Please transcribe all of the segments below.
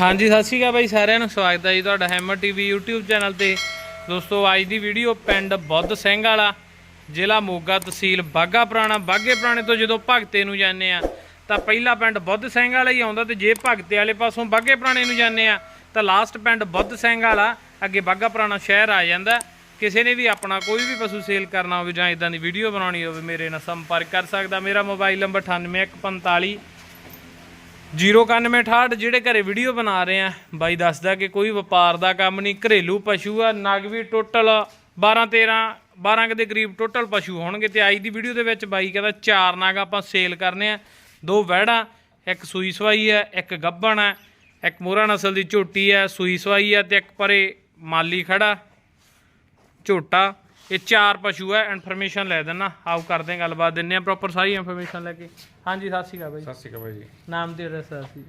ਹਾਂਜੀ, ਸਤਿ ਸ਼੍ਰੀ ਅਕਾਲ ਬਾਈ ਸਾਰਿਆਂ ਨੂੰ। ਸਵਾਗਤ ਹੈ ਜੀ ਤੁਹਾਡਾ ਹੈਮਰ ਟੀਵੀ YouTube ਚੈਨਲ ਤੇ। ਦੋਸਤੋ, ਅੱਜ ਦੀ ਵੀਡੀਓ ਪਿੰਡ ਬੁੱਧ ਸਿੰਘ ਵਾਲਾ, ਜ਼ਿਲ੍ਹਾ ਮੋਗਾ ਤਹਿਸੀਲ ਬਾਗਾ ਪੁਰਾਣਾ। ਬਾਗੇ ਪੁਰਾਣੇ ਤੋਂ ਜਦੋਂ ਭਗਤੇ ਨੂੰ ਜਾਂਦੇ ਆ, ਤਾਂ ਪਹਿਲਾ ਪਿੰਡ ਬੁੱਧ ਸਿੰਘ ਵਾਲਾ ਹੀ ਆਉਂਦਾ ਤੇ ਜੇ ਭਗਤੇ ਵਾਲੇ ਪਾਸੋਂ ਬਾਗੇ ਪੁਰਾਣੇ ਨੂੰ ਜਾਂਦੇ ਆ, ਤਾਂ ਲਾਸਟ ਪਿੰਡ ਬੁੱਧ ਸਿੰਘ ਵਾਲਾ, ਅੱਗੇ ਬਾਗਾ ਪੁਰਾਣਾ ਸ਼ਹਿਰ ਆ ਜਾਂਦਾ। ਕਿਸੇ ਨੇ ਵੀ ਆਪਣਾ ਕੋਈ ਵੀ ਪਸ਼ੂ ਸੇਲ ਕਰਨਾ ਹੋਵੇ ਜਾਂ ਇਦਾਂ ਦੀ ਵੀਡੀਓ ਬਣਾਉਣੀ ਹੋਵੇ, ਮੇਰੇ ਨਾਲ ਸੰਪਰਕ ਕਰ ਸਕਦਾ। ਮੇਰਾ ਮੋਬਾਈਲ ਨੰਬਰ 98145 09168 ਜਿਹੜੇ ਘਰੇ ਵੀਡੀਓ ਬਣਾ ਰਹੇ ਆ, ਬਾਈ ਦੱਸਦਾ ਕਿ ਕੋਈ ਵਪਾਰ ਦਾ ਕੰਮ ਨਹੀਂ, ਘਰੇਲੂ ਪਸ਼ੂ ਆ, ਨਗ ਵੀ ਟੋਟਲ 12 13 12 ਕੁ ਦੇ ਕਰੀਬ ਟੋਟਲ ਪਸ਼ੂ ਹੋਣਗੇ ਤੇ ਅੱਜ ਦੀ ਵੀਡੀਓ ਦੇ ਵਿੱਚ ਬਾਈ ਕਹਿੰਦਾ ਚਾਰ ਨਾਗ ਆਪਾਂ ਸੇਲ ਕਰਨੇ ਆ, ਦੋ ਵਹਿੜਾ, ਇੱਕ ਸੂਈ ਸਵਾਈ ਹੈ ਇੱਕ ਗੱਭਣ ਹੈ ਇੱਕ ਮੋਹਰਾ ਨਸਲ ਦੀ ਝੋਟੀ ਹੈ ਸੂਈ ਸਵਾਈ ਹੈ ਤੇ ਇੱਕ ਪਰੇ ਮਾਲੀ ਖੜਾ ਝੋਟਾ। ਇਹ ਚਾਰ ਪਸ਼ੂ ਹੈ ਇਨਫੋਰਮੇਸ਼ਨ ਲੈ ਦੇਣਾ ਆਓ ਕਰਦੇ ਹਾਂ ਗੱਲਬਾਤ ਦਿੰਨੇ ਆ ਪ੍ਰੋਪਰ ਸਾਰੀ ਇਨਫੋਰਮੇਸ਼ਨ ਲੈ ਕੇ। ਹਾਂਜੀ ਸਤਿ ਸ਼੍ਰੀ ਅਕਾਲ ਬਾਈ। ਸਤਿ ਸ਼੍ਰੀ ਅਕਾਲ ਬਾਈ ਜੀ। ਨਾਮ ਤੇ ਐਡਰੈਸ ਦੱਸੀ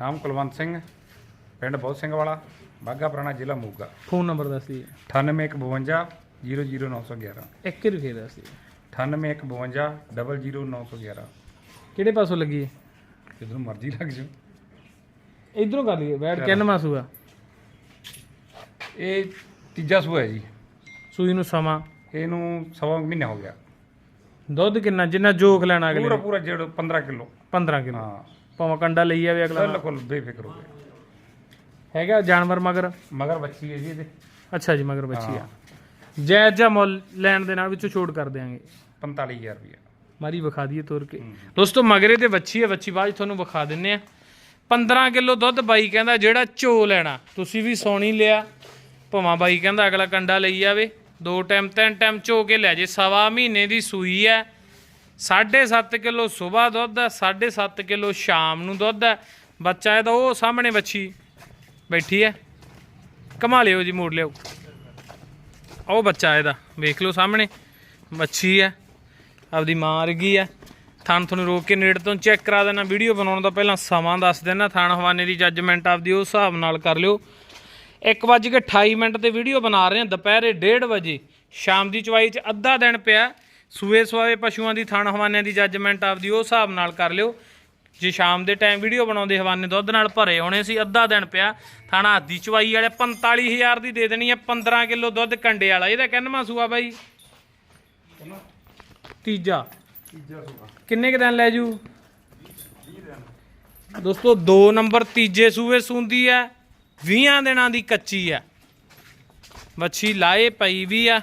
ਨਾਮ ਕੁਲਵੰਤ ਸਿੰਘ ਪਿੰਡ ਬਹੁਤ ਸਿੰਘ ਵਾਲਾ ਬਾਗਾ ਪੁਰਾਣਾ ਜ਼ਿਲ੍ਹਾ ਮੋਗਾ। ਫੋਨ ਨੰਬਰ ਦੱਸੀ 9852 00911 ਇੱਕ ਹੀ ਰੁਕੇ ਦੱਸੀ 9852 00911 ਕਿਹੜੇ ਪਾਸੋਂ ਲੱਗੀ ਹੈ ਜਦੋਂ ਮਰਜ਼ੀ ਲੱਗ ਜਾਓ। ਇਧਰੋਂ ਕਰ ਲਈਏ ਬੈਠ ਕਿੰਨ ਮਾਸੂਗਾ ਇਹ ਤੀਜਾ ਸੂਆ ਹੈ ਜੀ। ਸੂਈ ਨੂੰ ਸਮਾਂ? ਇਹਨੂੰ ਸਵਾ ਮਹੀਨਾ ਹੋ ਗਿਆ। ਦੁੱਧ ਕਿੰਨਾ? ਜਿੰਨਾ ਜੋਖ ਲੈਣਾ ਅਗਲੇ ਪੂਰਾ ਨੇ। ਪੂਰਾ ਜਿਹੜਾ 15 ਕਿਲੋ। 15 ਕਿਲੋ। ਹਾਂ। ਭਾਵੇਂ ਕੰਡਾ ਲਈ ਜਾਵੇ ਅਗਲਾ ਬਿਲਕੁਲ ਬੇਫਿਕਰ ਹੋ ਗਏ ਹੈਗਾ ਜਾਨਵਰ ਮਗਰ? ਮਗਰ ਬੱਚੀ ਹੈ ਜੀ ਇਹਦੇ। ਅੱਛਾ ਜੀ ਮਗਰ ਬੱਚੀ ਆ। ਜਾਇਜ਼ ਜਿਹਾ ਮੁੱਲ ਲੈਣ ਦੇ ਨਾਲ ਵਿੱਚੋਂ ਛੋਟ ਕਰ ਦਿਆਂਗੇ। 45000 ਰੁਪਇਆ ਮਾਰੀ ਵਿਖਾ ਦਈਏ ਤੋਰ ਕੇ। ਦੋਸਤੋ ਮਗਰੇ ਤੇ ਵੱਛੀ ਹੈ ਵੱਛੀ ਬਾਅਦ 'ਚ ਤੁਹਾਨੂੰ ਵਿਖਾ ਦਿੰਨੇ ਆ। 15 ਕਿਲੋ ਦੁੱਧ ਬਾਈ ਕਹਿੰਦਾ ਜਿਹੜਾ ਝੋ ਲੈਣਾ। ਤੁਸੀਂ ਵੀ ਸੋਣੀ ਲਿਆ ਭਵਾਂ ਬਾਈ ਕਹਿੰਦਾ ਅਗਲਾ ਕੰਡਾ ਲਈ ਜਾਵੇ। ਦੋ ਟਾਈਮ, ਤਿੰਨ ਟਾਈਮ ਝੋ ਕੇ ਲੈ ਜੇ, ਸਵਾ ਮਹੀਨੇ ਦੀ ਸੂਈ ਹੈ। 7.5 ਕਿਲੋ ਸਵੇਰ ਦੁੱਧ ਹੈ 7.5 ਕਿਲੋ ਸ਼ਾਮ ਨੂੰ ਦੁੱਧ ਹੈ। ਬੱਚਾ ਇਹਦਾ ਉਹ ਸਾਹਮਣੇ ਵੱਛੀ ਬੈਠੀ ਹੈ। ਕਮਾ ਲਿਓ ਜੀ, ਮੋੜ ਲਿਓ। ਉਹ ਬੱਚਾ ਇਹਦਾ, ਵੇਖ ਲਓ ਸਾਹਮਣੇ ਮੱਛੀ ਹੈ। ਆਪਦੀ ਮਾਂ ਵਰਗੀ ਹੈ। ਥਣ ਤੁਹਾਨੂੰ ਰੋਕ ਕੇ ਨੇੜੇ ਤੋਂ ਚੈੱਕ ਕਰਾ ਦੇਣਾ ਵੀਡੀਓ ਬਣਾਉਣ ਦਾ ਪਹਿਲਾਂ ਸਮਾਂ ਦੱਸ ਦੇਣਾ ਥਾਣ ਹਵਾਨੇ ਦੀ ਜੱਜਮੈਂਟ ਆਪਦੀ ਉਸ ਹਿਸਾਬ ਨਾਲ ਕਰ ਲਿਓ। 1:28 ਮਿੰਟ ਤੇ ਵੀਡੀਓ ਬਣਾ ਰਹੇ ਹਾਂ। ਦੁਪਹਿਰੇ 1:30 ਵਜੇ। ਸ਼ਾਮ ਦੀ ਚਵਾਈ 'ਚ ਅੱਧਾ ਦਿਨ ਪਿਆ ਸੂਏ ਸਵਾਏ ਪਸ਼ੂਆਂ ਦੀ ਥਣ ਹਵਾਨਿਆਂ ਦੀ ਜੱਜਮੈਂਟ ਆਪਦੀ ਉਸ ਹਿਸਾਬ ਨਾਲ ਕਰ ਲਿਓ। ਜੇ ਸ਼ਾਮ ਦੇ ਟਾਈਮ ਵੀਡੀਓ ਬਣਾਉਂਦੇ ਹਵਾਨੇ ਦੁੱਧ ਨਾਲ ਭਰੇ ਹੋਣੇ ਸੀ ਅੱਧਾ ਦਿਨ ਪਿਆ। ਥਾਣਾ ਹੱਦੀ ਚਵਾਈ ਵਾਲੇ 45000 ਦੀ ਦੇ ਦੇਣੀ ਹੈ 15 ਕਿਲੋ ਦੁੱਧ ਕੰਡੇ ਵਾਲਾ। ਇਹਦਾ ਕਿੰਨਵਾਂ ਸੂਆ ਬਾਈ? ਤੀਜਾ। ਤੀਜਾ ਸੂਆ। ਕਿੰਨੇ ਕੁ ਦਿਨ ਲੈ ਜੂ? ਦੋਸਤੋ 2 ਨੰਬਰ ਤੀਜੇ ਸੂਏ ਸੁੰਦੀ ਹੈ। 20 ਦਿਨਾਂ ਦੀ ਕੱਚੀ ਆ। ਮੱਛੀ ਲਾਏ ਪਈ ਵੀ ਆ।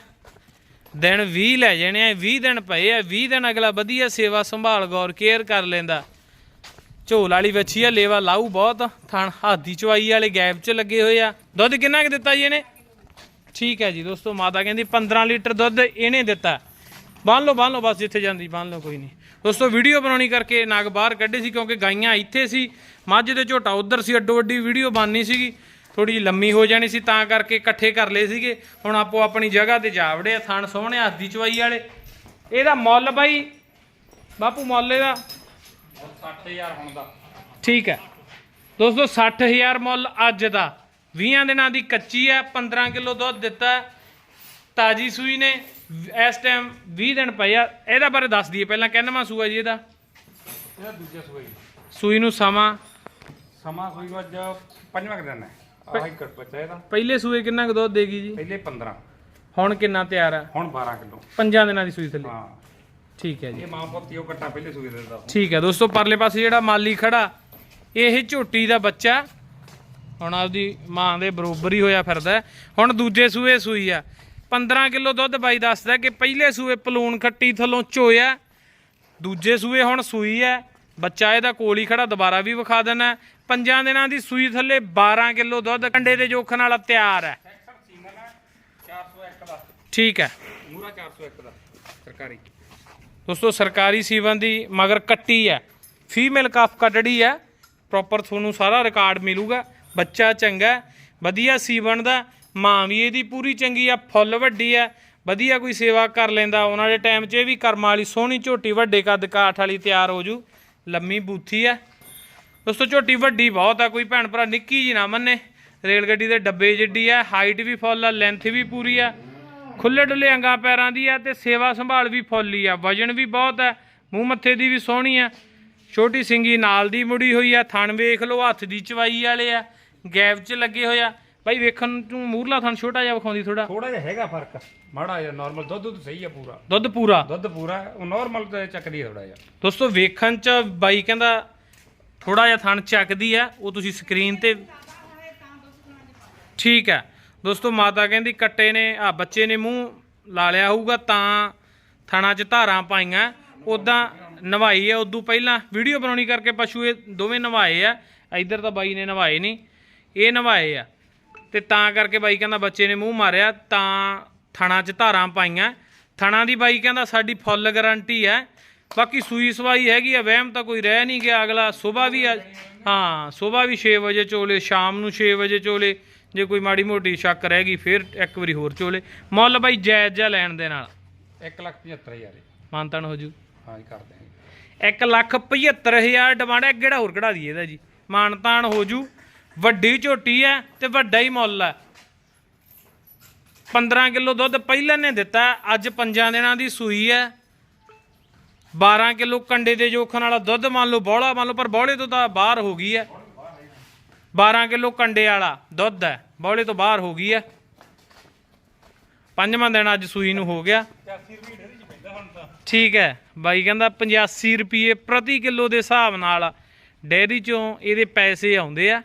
ਦਿਨ 20 ਲੈ ਜਾਣੇ ਆ 20 ਦਿਨ ਪਏ ਆ। 20 ਦਿਨ ਅਗਲਾ ਵਧੀਆ ਸੇਵਾ ਸੰਭਾਲ, ਗੌਰ, ਕੇਅਰ ਕਰ ਲੈਂਦਾ। ਝੋਲ ਵਾਲੀ ਵੱਛੀ ਆ, ਲੇਵਾ ਲਾਊ ਬਹੁਤ। ਥਣ ਹਾਦੀ ਚਵਾਈ ਵਾਲੇ ਗੈਪ 'ਚ ਲੱਗੇ ਹੋਏ ਆ। ਦੁੱਧ ਕਿੰਨਾ ਕੁ ਦਿੱਤਾ ਜੀ ਇਹਨੇ? ਠੀਕ ਹੈ ਜੀ ਦੋਸਤੋ, ਮਾਤਾ ਕਹਿੰਦੀ 15 ਲੀਟਰ ਦੁੱਧ ਇਹਨੇ ਦਿੱਤਾ। ਬੰਨ ਲਓ ਬੰਨ ਲਓ ਬਸ ਜਿੱਥੇ ਜਾਂਦੀ ਬੰਨ ਲਓ ਕੋਈ ਨਹੀਂ। ਦੋਸਤੋ ਵੀਡੀਓ ਬਣਾਉਣੀ ਕਰਕੇ ਨਗ ਬਾਹਰ ਕੱਢੇ ਸੀ ਕਿਉਂਕਿ ਗਾਈਆਂ ਇੱਥੇ ਸੀ। ਮੱਝ ਦੇ ਝੋਟਾ ਉਧਰ ਸੀ ਅੱਡੋ ਅੱਡੀ ਵੀਡੀਓ ਬਣਨੀ ਸੀਗੀ। ਥੋੜੀ ਜਿਹੀ ਲੰਮੀ ਹੋ ਜਾਣੀ ਸੀ ਤਾਂ ਕਰਕੇ ਇਕੱਠੇ ਕਰ ਲਏ ਸੀਗੇ। ਹੁਣ ਆਪੋ ਆਪਣੀ ਜਗ੍ਹਾ ਤੇ ਜਾ ਵੜੇ ਆ ਥਣ ਸੋਹਣੇ ਹੱਥ ਦੀ ਚਵਾਈ ਵਾਲੇ। ਇਹਦਾ ਮੁੱਲ ਬਾਈ ਬਾਪੂ ਮੁੱਲ ਇਹਦਾ? 60000 ਹੁਣ ਦਾ। ਠੀਕ ਹੈ। ਦੋਸਤੋ 60000 ਮੁੱਲ ਅੱਜ ਦਾ। 20 ਦਿਨਾਂ ਦੀ ਕੱਚੀ ਹੈ 15 ਕਿਲੋ ਦੁੱਧ ਦਿੱਤਾ ਹੈ। ਤਾਜੀ ਸੂਈ ਨੇ ਇਸ ਟਾਈਮ 20 ਦਿਨ ਪਏ ਆ। ਇਹਦਾ ਬਾਰੇ ਦੱਸ ਦਈਏ ਪਹਿਲਾਂ ਕਿੰਨਵਾਂ ਸੂਆ ਜੀ ਇਹਦਾ? ਇਹਦਾ ਦੂਜਾ ਸੂਆ ਜੀ। ਸੂਈ ਨੂੰ ਸਮਾਂ? ਸਮਾਂ ਕੋਈ ਅੱਜ ਪੰਜਵਾਂ ਕੁ ਦਿਨ ਹੈ। ਆਹੀ ਕੱਟ ਬੱਚਾ ਇਹਦਾ। ਪਹਿਲੇ ਸੂਏ ਕਿੰਨਾ ਕੁ ਦੁੱਧ ਦੇਗੀ ਜੀ? ਪਹਿਲੇ 15 ਹੁਣ ਕਿੰਨਾ ਤਿਆਰ ਹੈ ਹੁਣ 12 ਕਿਲੋ। ਪੰਜਾਂ ਦਿਨਾਂ ਦੀ ਸੂਈ ਥੱਲੇ। ਹਾਂ। ਠੀਕ ਹੈ ਜੀ। ਇਹ ਮਾਂ ਪੁੱਤੀ ਉਹ ਕੱਟਾ ਪਹਿਲੇ ਸੂਏ ਦੇ ਦਾ ਠੀਕ ਹੈ ਦੋਸਤੋ ਪਰਲੇ ਪਾਸੇ ਜਿਹੜਾ ਮਾਲੀ ਖੜਾ ਇਹ ਝੋਟੀ ਦਾ ਬੱਚਾ। ਹੁਣ ਆਪਦੀ ਮਾਂ ਦੇ ਬਰੋਬਰ ਹੀ ਹੋਇਆ ਫਿਰਦਾ। ਹੁਣ ਦੂਜੇ ਸੂਏ ਸੂਈ ਆ। 15 ਕਿਲੋ ਦੁੱਧ ਬਾਈ ਦੱਸਦਾ ਕਿ ਪਹਿਲੇ ਸੂਏ ਪਲੂਣ ਖੱਟੀ ਥੱਲੋਂ ਚੋਇਆ, ਦੂਜੇ ਸੂਏ ਹੁਣ ਸੂਈ ਹੈ ਬੱਚਾ ਇਹਦਾ ਕੋਲ ਹੀ ਖੜਾ, ਦੁਬਾਰਾ ਵੀ ਵਿਖਾ ਦੇਣਾ ਪੰਜਾਂ ਦਿਨਾਂ ਦੀ ਸੂਈ ਥੱਲੇ 12 ਕਿਲੋ ਦੁੱਧ, ਕੰਡੇ ਦੇ ਜੋਖਣ ਵਾਲਾ ਤਿਆਰ ਹੈ ਠੀਕ ਹੈ ਮੂਰਾ 401 ਦਾ ਸਰਕਾਰੀ ਦੋਸਤੋ, ਸਰਕਾਰੀ ਸੀਵਨ ਦੀ ਮਗਰ ਕੱਟੀ ਹੈ ਫੀਮੇਲ ਕਾਫ ਕੱਟੜੀ ਹੈ ਪ੍ਰੋਪਰ ਤੁਹਾਨੂੰ ਸਾਰਾ ਰਿਕਾਰਡ ਮਿਲੂਗਾ। ਬੱਚਾ ਚੰਗਾ ਵਧੀਆ ਸੀਵਨ ਦਾ। ਮਾਂ ਵੀ ਇਹਦੀ ਪੂਰੀ ਚੰਗੀ ਆ, ਫੁੱਲ ਵੱਡੀ ਹੈ ਵਧੀਆ ਕੋਈ ਸੇਵਾ ਕਰ ਲੈਂਦਾ। ਆਉਣ ਵਾਲੇ ਟਾਈਮ 'ਚ ਇਹ ਵੀ ਕਰਮਾਂ ਵਾਲੀ ਸੋਹਣੀ ਝੋਟੀ ਵੱਡੇ ਕੱਦ ਕਾਠ ਵਾਲੀ ਤਿਆਰ ਹੋ ਜੂ। ਲੰਮੀ ਬੂਥੀ ਹੈ ਦੋਸਤੋ, ਝੋਟੀ ਵੱਡੀ ਬਹੁਤ ਆ, ਕੋਈ ਭੈਣ ਭਰਾ ਨਿੱਕੀ ਜੀ ਨਾ ਮੰਨੇ। ਰੇਲ ਗੱਡੀ ਦੇ ਡੱਬੇ ਜਿੱਡੀ ਆ ਹਾਈਟ ਵੀ ਫੁੱਲ ਆ ਲੈਂਥ ਵੀ ਪੂਰੀ ਆ। ਖੁੱਲੇ ਡੁੱਲੇ ਅੰਗਾਂ ਪੈਰਾਂ ਦੀ ਆ ਤੇ ਸੇਵਾ ਸੰਭਾਲ ਵੀ ਫੁੱਲ ਆ। ਵਜਨ ਵੀ ਬਹੁਤ ਆ, ਮੂੰਹ ਮੱਥੇ ਦੀ ਵੀ ਸੋਹਣੀ ਆ। ਛੋਟੀ ਸਿੰਗੀ ਨਾਲ ਦੀ ਮੁੜੀ ਹੋਈ ਆ, ਥਣ ਵੇਖ ਲਓ, ਹੱਥ ਦੀ ਚਵਾਈ ਵਾਲੇ ਆ, ਗੈਪ 'ਚ ਲੱਗੇ ਹੋਏ ਆ। ਬਾਈ ਵੇਖਣ ਨੂੰ ਮੂਰਲਾ ਥਣ ਛੋਟਾ ਜਿਹਾ ਵਿਖਾਉਂਦੀ ਥੋੜਾ ਥੋੜਾ ਜਿਹਾ ਹੈਗਾ ਫ਼ਰਕ। ਮਾੜਾ ਜਿਹਾ ਨਾਰਮਲ ਦੁੱਧ ਦੁੱਧ ਸਹੀ ਆ ਪੂਰਾ। ਦੁੱਧ ਪੂਰਾ? ਦੁੱਧ ਪੂਰਾ ਹੈ, ਉਹ ਨਾਰਮਲ ਤੇ ਚੱਕਦੀ ਹੈ ਥੋੜਾ ਜਿਹਾ। ਦੋਸਤੋ ਵੇਖਣ 'ਚ ਬਾਈ ਕਹਿੰਦਾ ਥੋੜਾ ਜਿਹਾ ਥਣ ਚੱਕਦੀ ਆ ਉਹ ਤੁਸੀਂ ਸਕਰੀਨ ਤੇ ਠੀਕ ਹੈ ਦੋਸਤੋ ਮਾਤਾ ਕਹਿੰਦੀ ਕੱਟੇ ਨੇ ਆ ਬੱਚੇ ਨੇ ਮੂੰਹ ਲਾ ਲਿਆ ਹੋਊਗਾ ਤਾਂ ਥਣਾ 'ਚ ਧਾਰਾਂ ਪਾਈਆਂ। ਉਦਾਂ ਨਵਾਈ ਆ ਉਦੋਂ ਪਹਿਲਾਂ ਵੀਡੀਓ ਬਣਾਉਣੀ ਕਰਕੇ ਪਸ਼ੂ ਇਹ ਦੋਵੇਂ ਨਵਾਏ ਆ। ਇੱਧਰ ਤਾਂ ਬਾਈ ਨੇ ਨਵਾਏ ਨਹੀਂ ਇਹ ਨਵਾਏ ਆ। ਤੇ ਤਾਂ ਕਰਕੇ ਬਾਈ ਕਹਿੰਦਾ ਬੱਚੇ ਨੇ ਮੂੰਹ ਮਾਰਿਆ ਤਾਂ ਥਣਾ 'ਚ ਧਾਰਾਂ ਪਾਈਆਂ। ਥਣਾ ਦੀ ਬਾਈ ਕਹਿੰਦਾ ਸਾਡੀ ਫੁੱਲ ਗਾਰੰਟੀ ਹੈ। ਬਾਕੀ ਸੂਈ ਸਵਾਈ ਹੈਗੀ ਆ ਵਹਿਮ ਤਾਂ ਕੋਈ ਰਹਿ ਨਹੀਂ ਗਿਆ। ਅਗਲਾ ਸਵੇਰ ਵੀ ਹਾਂ ਸਵੇਰ ਵੀ 6 ਵਜੇ ਚੋਲੇ ਸ਼ਾਮ ਨੂੰ 6 ਵਜੇ ਚੋਲੇ। ਜੇ ਕੋਈ ਮਾੜੀ ਮੋਟੀ ਸ਼ੱਕ ਰਹਿ ਗਈ ਫਿਰ ਇੱਕ ਵਾਰੀ ਹੋਰ ਚੋਲੇ। ਮੁੱਲ ਬਾਈ ਜਾਇਜ਼ ਜਿਹਾ ਲੈਣ ਦੇ ਨਾਲ। 1 ਲੱਖ 75 ਹਜ਼ਾਰ ਮਾਨਤਨ ਹੋ ਜੂ। ਹਾਂ ਜੀ ਕਰਦੇ ਹਾਂ। 1 ਲੱਖ 75000 ਡਿਮਾਂਡ ਹੈ ਕਿਹੜਾ ਹੋਰ ਕਢਾ ਦਈਏ ਇਹਦਾ ਜੀ। ਮਾਨਤਾਨ ਹੋ ਜੂ। ਵੱਡੀ ਝੋਟੀ ਹੈ ਤੇ ਵੱਡਾ ਹੀ ਮੁੱਲ ਹੈ। 15 ਕਿਲੋ ਦੁੱਧ ਪਹਿਲਾਂ ਨੇ ਦਿੱਤਾ, ਅੱਜ ਪੰਜਾਂ ਦਿਨਾਂ ਦੀ ਸੂਈ ਹੈ। 12 ਕਿਲੋ ਕੰਡੇ ਦੇ ਜੋਖਣ ਵਾਲਾ ਦੁੱਧ ਮੰਨ ਲਓ ਬੋਲਾ ਮੰਨ ਲਓ, ਪਰ ਬੋਲੇ ਤੋਂ ਤਾਂ ਬਾਹਰ ਹੋ ਗਈ ਹੈ। 12 ਕਿਲੋ ਕੰਡੇ ਵਾਲਾ ਦੁੱਧ ਹੈ, ਬੋਲੇ ਤੋਂ ਬਾਹਰ ਹੋ ਗਈ ਹੈ। ਪੰਜਵਾਂ ਦਿਨ ਅੱਜ ਸੂਈ ਨੂੰ ਹੋ ਗਿਆ। ਠੀਕ ਹੈ, ਬਾਈ ਕਹਿੰਦਾ 85 ਰੁਪਏ ਪ੍ਰਤੀ ਕਿਲੋ ਦੇ ਹਿਸਾਬ ਨਾਲ ਡੇਅਰੀ ਚੋਂ ਇਹਦੇ ਪੈਸੇ ਆਉਂਦੇ ਆ।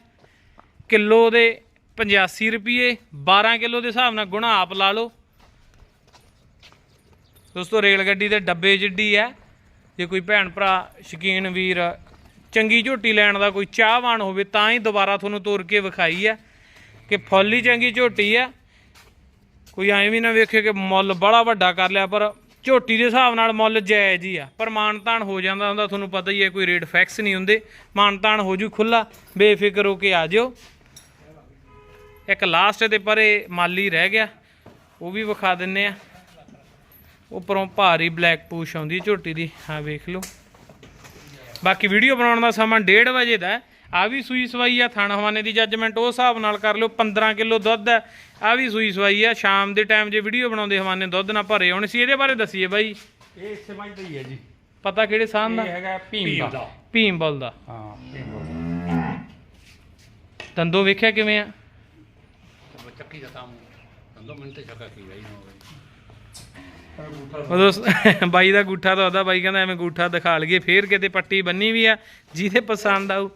ਕਿਲੋ ਦੇ 85 ਰੁਪਏ 12 ਕਿਲੋ ਦੇ ਹਿਸਾਬ ਨਾਲ ਗੁਣਾ ਆਪ ਲਾ ਲਓ। ਦੋਸਤੋ, ਰੇਲ ਗੱਡੀ ਦੇ ਡੱਬੇ ਜਿੱਡੀ ਹੈ ਜੇ ਕੋਈ ਭੈਣ ਭਰਾ, ਸ਼ਕੀਨ ਵੀਰ, ਚੰਗੀ ਝੋਟੀ ਲੈਣ ਦਾ ਕੋਈ ਚਾਹਵਾਨ ਹੋਵੇ, ਤਾਂ ਹੀ ਦੁਬਾਰਾ ਤੁਹਾਨੂੰ ਤੋਰ ਕੇ ਵਿਖਾਈ ਹੈ ਕਿ ਫੁੱਲ ਹੀ ਚੰਗੀ ਝੋਟੀ ਹੈ ਕੋਈ ਐਵੇਂ ਵੀ ਨਾ ਵੇਖੇ ਕਿ ਮੁੱਲ ਬੜਾ ਵੱਡਾ ਕਰ ਲਿਆ, ਪਰ ਝੋਟੀ ਦੇ ਹਿਸਾਬ ਨਾਲ ਮੁੱਲ ਜਾਇਜ਼ ਹੀ ਆ। ਪਰ ਮਾਨਤਾਨ ਹੋ ਜਾਂਦਾ ਹੁੰਦਾ, ਤੁਹਾਨੂੰ ਪਤਾ ਹੀ ਹੈ ਕੋਈ ਰੇਟ ਫਿਕਸ ਨਹੀਂ ਹੁੰਦੇ। ਮਾਨਤਾਨ ਹੋ ਜੂ ਖੁੱਲਾ ਬੇਫਿਕਰ ਹੋ ਕੇ ਆ ਜਿਓ। ਇੱਕ ਲਾਸਟ ਦੇ ਪਰੇ ਮਾਲੀ ਰਹਿ ਗਿਆ ਉਹ ਵੀ ਵਿਖਾ ਦਿੰਨੇ ਆ। ਉੱਪਰੋਂ ਭਾਰੀ ਬਲੈਕ ਪੂਛ ਆਉਂਦੀ ਝੋਟੀ ਦੀ ਹਾਂ ਵੇਖ ਲਓ। ਬਾਕੀ ਵੀਡੀਓ ਬਣਾਉਣ ਦਾ ਸਮਾਂ 1:30 ਵਜੇ ਦਾ ਆ ਵੀ ਸੂਈ ਸਵਾਈ ਆ ਥਾਣਾ ਹਵਾਨੇ ਦੀ ਜੱਜਮੈਂਟ ਉਹ ਹਿਸਾਬ ਨਾਲ ਕਰ ਲਿਓ 15 ਕਿਲੋ ਦੁੱਧ ਹੈ। ਆ ਵੀ ਸੂਈ ਸਵਾਈ ਆ ਸ਼ਾਮ ਦੇ ਟਾਈਮ ਜੇ ਵੀਡੀਓ ਬਣਾਉਂਦੇ ਹਵਾਨੇ ਦੁੱਧ ਨਾ ਭਰੇ ਹੋਣ ਸੀ ਇਹਦੇ ਬਾਰੇ ਦੱਸੀਏ ਬਾਈ। ਇਹ ਇਸੇ ਮਾਈ ਦਾ ਹੀ ਹੈ ਜੀ। ਪਤਾ ਕਿਹੜੇ ਸਾਹ ਇਹ ਦਾ ਹੈਗਾ ਭੀਮ ਦਾ। ਭੀਮ ਬਲ ਦਾ ਹਾਂ ਭੀਮ ਦੰਦੋ ਵੇਖਿਆ ਕਿਵੇਂ ਆ? ਚੱਕੀ ਦਾ ਕੰਮ ਕੰਦੋ ਮਿੰਟ ਤੇ ਕੀ ਗਈ ਨਾ ਉਹ ਬਾਈ ਦਾ ਗੂਠਾ ਤਾਂ ਉਹਦਾ, ਬਾਈ ਕਹਿੰਦਾ ਐਵੇਂ ਗੂਠਾ ਦਿਖਾ ਲਈਏ, ਫੇਰ ਕਿਤੇ ਪੱਟੀ ਬੰਨੀ ਵੀ ਆ, ਜਿਹਦੇ ਪਸੰਦ ਆਊ।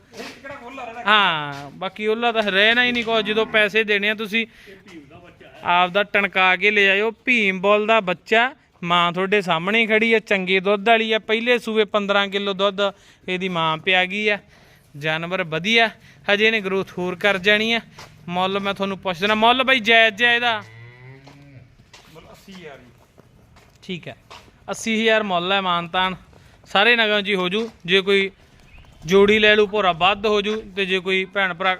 ਹਾਂ, ਬਾਕੀ ਉਹਲਾ ਤਾਂ ਰਹਿਣਾ ਹੀ ਨਹੀਂ ਕੋ ਜਦੋਂ ਪੈਸੇ ਦੇਣੇ ਆ ਤੁਸੀਂ ਆਪ ਦਾ ਟਣਕਾ ਕੇ ਲੈ ਆਇਓ, ਭੀਮ ਬੋਲ ਦਾ ਬੱਚਾ, ਮਾਂ ਤੁਹਾਡੇ ਸਾਹਮਣੇ ਖੜੀ ਆ, ਚੰਗੇ ਦੁੱਧ ਵਾਲੀ ਆ, ਪਹਿਲੇ ਸੂਏ 15 ਕਿਲੋ ਦੁੱਧ, ਇਹਦੀ ਮਾਂ ਪਿਆ ਗਈ ਆ, ਜਾਨਵਰ ਵਧੀਆ, ਹਜੇ ਇਹਨੇ ਗਰੋਥ ਹੋਰ ਕਰ ਜਾਣੀ ਆ। ਮੁੱਲ ਮੈਂ ਤੁਹਾਨੂੰ ਪੁੱਛ ਦੇਣਾ ਮੁੱਲ ਬਾਈ ਜਾਇਜ਼ ਜਿਹਾ ਇਹਦਾ। ਮਤਲਬ 80 ਹਜ਼ਾਰ ਜੀ। ਠੀਕ ਹੈ। 80000 ਮੁੱਲ ਹੈ ਮਾਨਤਾਨ ਸਾਰੇ ਨਗਾਂ 'ਚ ਹੀ ਜੂ। ਜੇ ਕੋਈ ਜੋੜੀ ਲੈ ਲੂ ਭੋਰਾ ਵੱਧ ਹੋ ਜੂ ਤੇ ਜੇ ਕੋਈ ਭੈਣ ਭਰਾ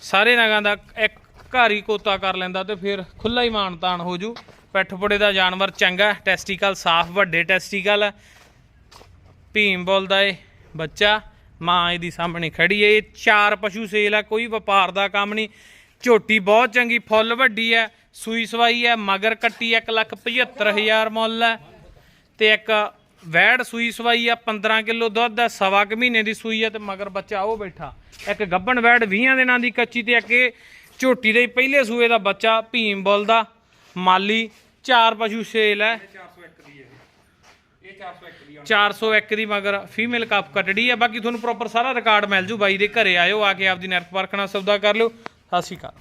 ਸਾਰੇ ਨਗਾਂ ਦਾ ਇੱਕ ਘਰ ਹੀ ਕੋਤਾ ਕਰ ਲੈਂਦਾ ਤੇ ਫਿਰ ਖੁੱਲਾ ਹੀ ਮਾਨਤਾਨ ਹੋ ਜੂ। ਪੈਠਪੜੇ ਦਾ ਜਾਨਵਰ ਚੰਗਾ ਟੈਸਟੀਕਲ ਸਾਫ਼ ਵੱਡੇ ਟੈਸਟੀਕਲ ਭੀਮ ਬੋਲਦਾ ਏ ਬੱਚਾ। ਮਾਂ ਇਹਦੀ ਸਾਹਮਣੇ ਖੜੀ ਏ ਇਹ ਚਾਰ ਪਸ਼ੂ ਸੇਲ ਆ, ਕੋਈ ਵਪਾਰ ਦਾ ਕੰਮ ਨਹੀਂ। ਝੋਟੀ ਬਹੁਤ ਚੰਗੀ, ਫੁੱਲ ਵੱਡੀ ਹੈ, ਸੂਈ ਸਵਾਈ ਹੈ, ਮਗਰ ਕੱਟੀ 175000 ਮੁੱਲ ਹੈ। ਤੇ ਇੱਕ ਵੈੜ ਸੂਈ ਸਵਾਈ ਆ 15 ਕਿਲੋ ਦੁੱਧ ਹੈ, ਸਵਾ ਕੁ ਮਹੀਨੇ ਦੀ ਸੂਈ ਹੈ ਤੇ ਮਗਰ ਬੱਚਾ ਉਹ ਬੈਠਾ। ਇੱਕ ਗੱਬਣ ਵੈੜ 20 ਦਿਨਾਂ ਦੀ ਕੱਚੀ ਤੇ ਇੱਕ ਇਹ ਝੋਟੀ ਦੇ ਪਹਿਲੇ ਸੂਏ ਦਾ ਬੱਚਾ ਭੀਮ ਬੁੱਲ ਦਾ। ਮਾਲੀ ਚਾਰ ਪਸ਼ੂ ਸੇਲ ਹੈ। 401 ਦੀ ਹੈ। ਇਹ 401 ਦੀ 401 ਦੀ ਮਗਰ ਫੀਮੇਲ ਕੱਪ ਕੱਟੜੀ ਹੈ ਬਾਕੀ ਤੁਹਾਨੂੰ ਪ੍ਰੋਪਰ ਸਾਰਾ ਰਿਕਾਰਡ ਮਿਲ ਜੂ। ਬਾਈ ਦੇ ਘਰੇ ਆਇਓ, ਆ ਕੇ ਆਪਦੀ ਨਰਕ ਪਰਖਣਾ ਸੌਦਾ ਕਰ ਲਿਓ। ਸਤਿ ਸ਼੍ਰੀ ਅਕਾਲ।